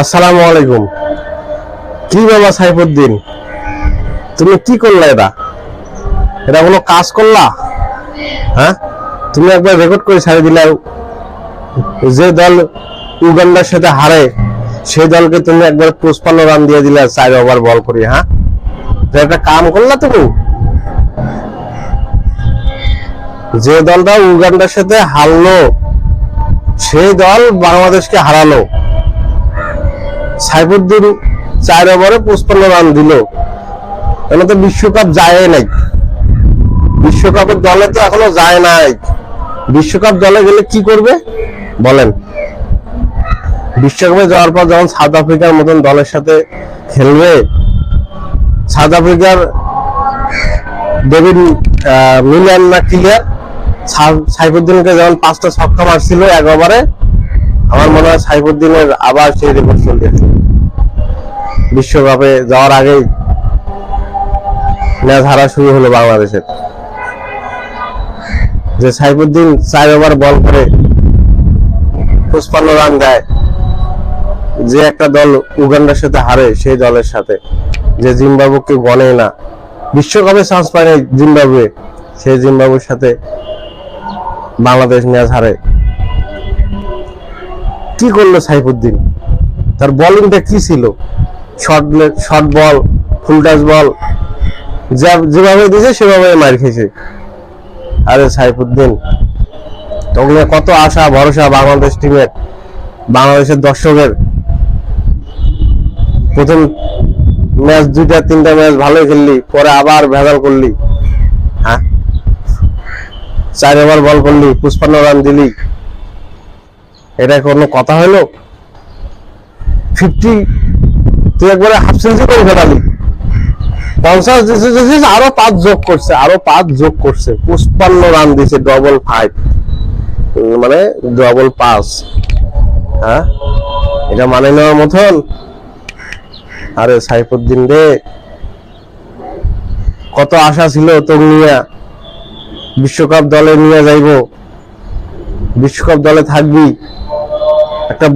আসসালামু আলাইকুম। কি বাবা সাইফুদ্দিন? তুমি কি করলে এটা? এটা কোনো কাজ করলা? হ্যাঁ? তুমি একবার রেকর্ড করে ছাড়ে দিলে। যে দল উগান্ডার সাথে হারে, সেই দলকে তুমি একবার পুষ্পান্ন রান দিয়ে দিলে, চার ওভার বল করি হ্যাঁ? একটা কাম করলা তুমি? যে দলটা উগান্ডার সাথে হারলো, সেই দল বাংলাদেশকে হারালো। সাইফুদ্দিন চার ওভারে পঁচপান্ন রান দিল। এখানে তো বিশ্বকাপ যায় নাই। বিশ্বকাপের দলে তো এখনও যায় নাই। বিশ্বকাপ দলে গেলে কি করবে? বলেন। বিশ্বকাপে যাওয়ার পর যখন সাউথ আফ্রিকার মতন দলের সাথে খেলবে, সাউথ আফ্রিকার ডেভিড মিলান না ক্লিয়ার সাইফুদ্দিনকে যখন পাঁচটা ছক্কা মারছিল এক ওভারে আমার মনে হয় সাইফুদ্দিনের আবার সেই রেকর্ড চলতেছে বিশ্বকাপে যাওয়ার আগেই ম্যাচ হারা শুরু হলো বাংলাদেশের। যে সাইফুদ্দিন চার ওভার বল করে পঁচপান্ন রান দেয়, যে একটা দল উগান্ডার সাথে হারে সেই দলের সাথে, যে জিম্বাবুকে গনে না। বিশ্বকাপে চান্স পায় না জিম্বাবুয়ে, সেই জিম্বাবুর সাথে বাংলাদেশ ম্যাচ হারে। কি করল সাইফুদ্দিন? তার বোলিংটা কি ছিল? Short short ball full touch ball যেভাবে দিয়েছে সেভাবে মার খেয়েছে। আরে সাইফুদ্দিন তখন কত আশা, ভরসা বাংলাদেশ টিমের বাংলাদেশের দর্শকের। প্রথম ম্যাচ দুইটা, তিনটা ম্যাচ ভালোই খেললি, পরে আবার ভেজাল করলি। হ্যাঁ? চার ওভার বল করলি, পুষ্পান্ন রান দিলি। এটা কোনো কথা হলো? ফিফটি, তুই একবারে হাফ সেঞ্চুরি করে ফেলালি। পঞ্চাশ দিছে আরও পাঁচ যোগ করছে, আরও পাঁচ যোগ করছে। পুষ্পান্ন রান দিছে ডবল ফাইভ মানে ডবল পাঁচ হ্যাঁ? এটা মানে নেওয়ার মতন? আরে সাইফুদ্দিন রে, কত আশা ছিল তোর নিয়ে? বিশ্বকাপ দলে নিয়ে যাইব। বিশ্বকাপ দলে থাকবি। একটা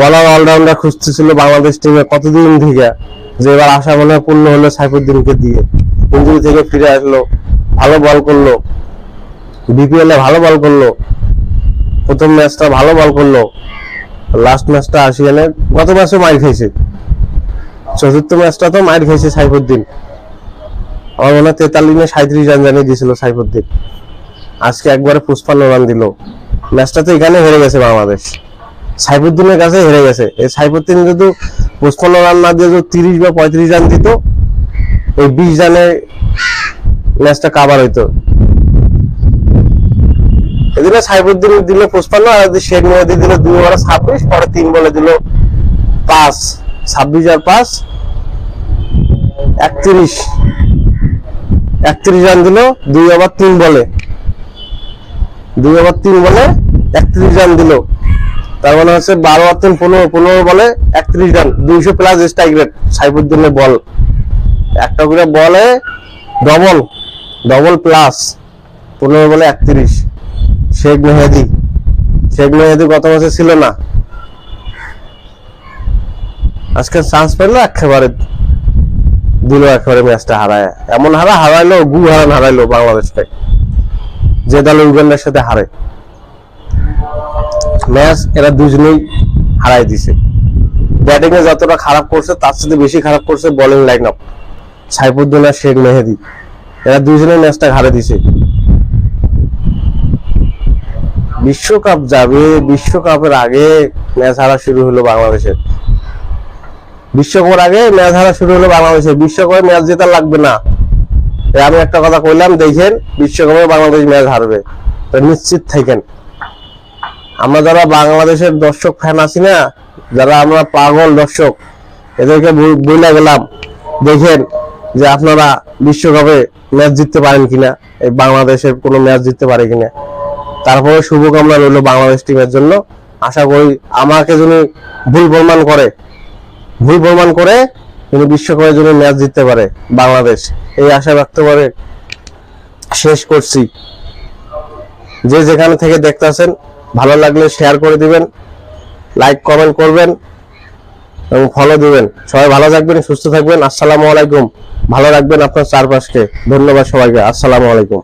বলার অলরাউন্ডার খুঁজতেছিল বাংলাদেশ টিমে কতদিন থেকে যে এবার আশা মনে পূর্ণ হলো সাইফুদ্দিনকে দিয়ে। ইঞ্জুরি থেকে ফিরে আসলো, ভালো বল করল। বিপিএল এ ভালো বল করল। প্রথম ম্যাচটা ভালো বল করল। লাস্ট ম্যাচটা আসি আসিয়ানে গত ম্যাচও মার খাইছে। চতুর্থ ম্যাচটা তো মার খাইছে সাইফুদ্দিন। আমার মনে হয় তেতাল্লিশ সাঁত্রিশ রান জানিয়ে দিয়েছিল সাইফুদ্দিন। আজকে একবারে পুষ্পান্ন রান দিল। ম্যাচটা তো এখানে হেরে গেছে বাংলাদেশ। সাইফুদ্দিনের কাছে হেরে গেছে। এই সাইফুদ্দিন যদি পঁচপান্ন রান না দিয়ে যদি তিরিশ বা পঁয়ত্রিশ রান দিত ওই বিশ রানে ম্যাচটা কাভার হইতো। এদিকে সাইফুদ্দিন দিল পঁচপান্ন, আর শেখ মেহেদি দিল দুই ওভারে ছাব্বিশ, পরে তিন বলে দিল পাঁচ, ছাব্বিশ আর পাঁচ, একত্রিশ। একত্রিশ রান দিল, দুই ওভার তিন বলে। দুই ওভার তিন বলে একত্রিশ রান দিল। তার মানে হচ্ছে বারো আর তিন, পনেরো পনেরো বলে একত্রিশ রান, দুইশো প্লাস স্ট্রাইক রেট সাইফুদ্দিনের বল। একটা করে বলে ডবল ডবল প্লাস পনেরো বলে একত্রিশ। শেখ মেহেদি শেখ মেহেদি গত বছর ছিল না। আজকে চান্স পেল একেবারে, দিল একেবারে ম্যাচটা হারায়। এমন হারা হারাইলো গু হারান হারাইলো বাংলাদেশকে যে দল উগান্ডার সাথে হারে। ম্যাচ এরা দুজনেই হারাই দিছে। ব্যাটিং এ যতটা খারাপ করছে, তার সাথে বেশি খারাপ করছে bowling line up Saifuddin Sheikh Mehedi, এরা দুজনেই ম্যাচটা হারে দিছে। বিশ্বকাপ যাবে, বিশ্বকাপের আগে ম্যাচ হারা শুরু হলো বাংলাদেশের। বিশ্বকাপের আগে ম্যাচ হারা শুরু হলো বাংলাদেশের। বিশ্বকাপে ম্যাচ জেতা লাগবে না। আমি একটা কথা কইলাম, দেখেন বিশ্বকাপে বাংলাদেশ ম্যাচ হারবে। তো নিশ্চিত থাকেন। আমরা যারা বাংলাদেশের দর্শক ফ্যান আছি না, যারা আমরা পাগল দর্শক, এদেরকে বল- গেলাম, দেখেন যে আপনারা বিশ্বকাপে ম্যাচ জিততে পারেন কিনা, এই বাংলাদেশের কোনো ম্যাচ জিততে পারে কিনা। তারপরে শুভকামনা রইল বাংলাদেশ টিমের জন্য। আশা করি আমাকে যদি ভুল প্রমাণ করে, ভুল প্রমাণ করে তিনি বিশ্বকাপের জন্য ম্যাচ জিততে পারে বাংলাদেশ। এই আশা ব্যক্ত করে শেষ করছি। যে যেখানে থেকে দেখতে দেখতেছেন ভালো লাগলে শেয়ার করে দিবেন লাইক কমেন্ট করবেন এবং ফলো দিবেন। সবাই ভালো থাকবেন, সুস্থ থাকবেন। আসসালামু আলাইকুম। ভালো রাখবেন আপনার চারপাশকে। ধন্যবাদ সবাইকে। আসসালামু আলাইকুম।